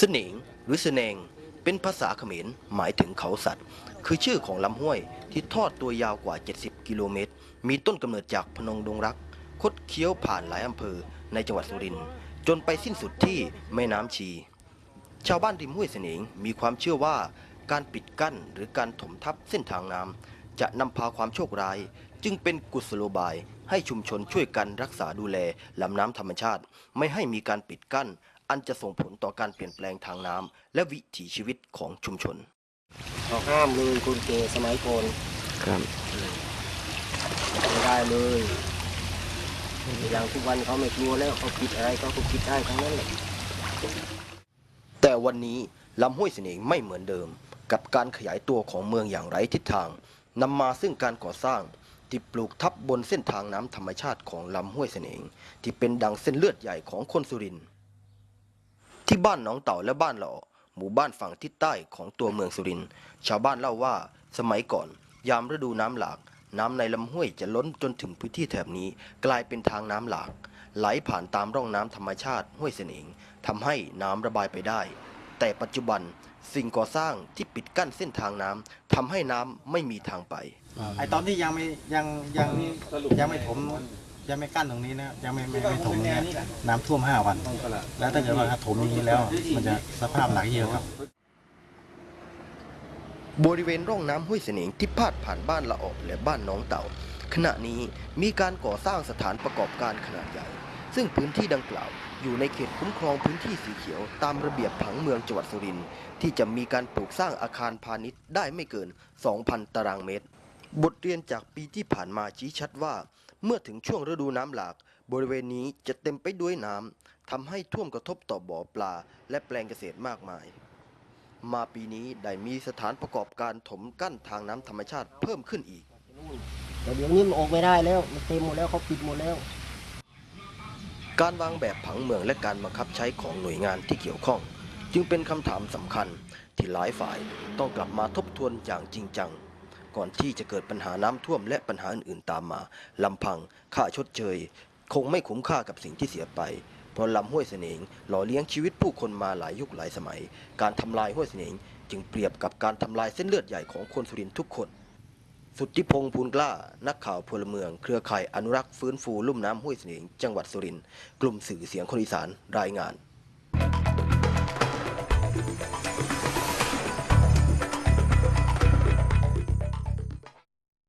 สนิงหรือสเนงเป็นภาษาเขมรหมายถึงเขาสัตว์ คือชื่อของลำห้วยที่ทอดตัวยาวกว่า 70 กิโลเมตร มีต้นกำเนิดจากพนงดงรัก คดเคี้ยวผ่านหลายอำเภอในจังหวัดสุรินทร์จนไปสิ้นสุดที่แม่น้ำชี ชาวบ้านริมห้วยเสนิงมีความเชื่อว่าการปิดกั้นหรือการถมทับเส้นทางน้ำจะนำพาความโชคร้าย จึงเป็นกุศโลบายให้ชุมชนช่วยกันรักษาดูแลลำน้ำธรรมชาติ ไม่ให้มีการปิดกั้น อันจะส่งผลต่อการเปลี่ยนแปลงทางน้ำและวิถีชีวิตของชุมชนเขาห้ามเลยคนเกสมัยก่อนครับไม่ได้เลยอย่างทุกวันเขาไม่กลัวแล้วเขาคิดอะไรเขาก็คิดได้ทั้งนั้นแหละแต่วันนี้ลำห้วยเสนงไม่เหมือนเดิม กับการขยายตัวของเมืองอย่างไร้ทิศทางนำมาซึ่งการก่อสร้างที่ปลูกทับบนเส้นทางน้ำธรรมชาติของลำห้วยเสนงที่เป็นดังเส้นเลือดใหญ่ของคนสุรินทร์ ที่บ้านหนองเต่าและบ้านหล่อหมู่บ้านฝั่งทิศใต้ของตัวเมืองสุรินทร์ชาวบ้านเล่าว่าสมัยก่อน ยามฤดูน้ำหลาก น้ำในลำห้วยจะล้นจนถึงพื้นที่แถบนี้กลายเป็นทางน้ำหลาก ไหลผ่านตามร่องน้ำธรรมชาติห้วยเสนงทำให้น้ำระบายไปได้ แต่ปัจจุบันสิ่งก่อสร้างที่ปิดกั้นเส้นทางน้ำทำให้น้ำไม่มีทางไป ไอตอนที่ยังไม่ยังยังยังไม่ถม ยังไม่กั้นตรงนี้นะยังไม่ไม่ไม่ถมเนี่ยน้ำท่วมห้าวัน แล้วถ้าเกิดว่าถมอย่างนี้แล้ว มันจะสภาพหนักเยอะครับ บริเวณร่องน้ำห้วยเสนงที่พาดผ่านบ้านละออกและบ้านหน้องเต่า ขณะนี้มีการก่อสร้างสถานประกอบการขนาดใหญ่ ซึ่งพื้นที่ดังกล่าว อยู่ในเขตคุ้มครองพื้นที่สีเขียวตามระเบียบผังเมืองจังหวัดสุรินทร์ที่จะมีการปลูกสร้างอาคารพาณิชย์ได้ไม่เกิน 2,000 ตารางเมตร บทเรียนจากปีที่ผ่านมาชี้ชัดว่า เมื่อถึงช่วงฤดูน้ำหลาก บริเวณนี้จะเต็มไปด้วยน้ำทำให้ท่วมกระทบต่อบ่อปลา และแปลงเกษตรมากมาย มาปีนี้ได้มีสถานประกอบการถมกั้นทางน้ำธรรมชาติเพิ่มขึ้นอีก แต่เดี๋ยวนี้มันออกไม่ได้แล้วมันเต็มหมดแล้วเขาปิดหมดแล้ว การวางแบบผังเมืองและการบังคับใช้ของหน่วยงานที่เกี่ยวข้อง จึงเป็นคำถามสำคัญที่หลายฝ่ายต้องกลับมาทบทวนอย่างจริงจัง ก่อนที่จะเกิดปัญหาน้ำท่วมและปัญหาอื่นๆตามมาลำพังค่าชดเชย คงไม่คุ้มค่ากับสิ่งที่เสียไปเพราะลำห้วยเสนงหล่อเลี้ยงชีวิตผู้คนมาหลายยุคหลายสมัย การทำลายห้วยเสนงจึงเปรียบกับการทำลายเส้นเลือดใหญ่ของคนสุรินทร์ทุกคน สุทธิพงษ์ภูลกล้า นักข่าวพลเมือง เครือข่ายอนุรักษ์ฟื้นฟูลุ่มน้ำห้วยเสนงจังหวัดสุรินทร์กลุ่มสื่อเสียงคนอีสานรายงาน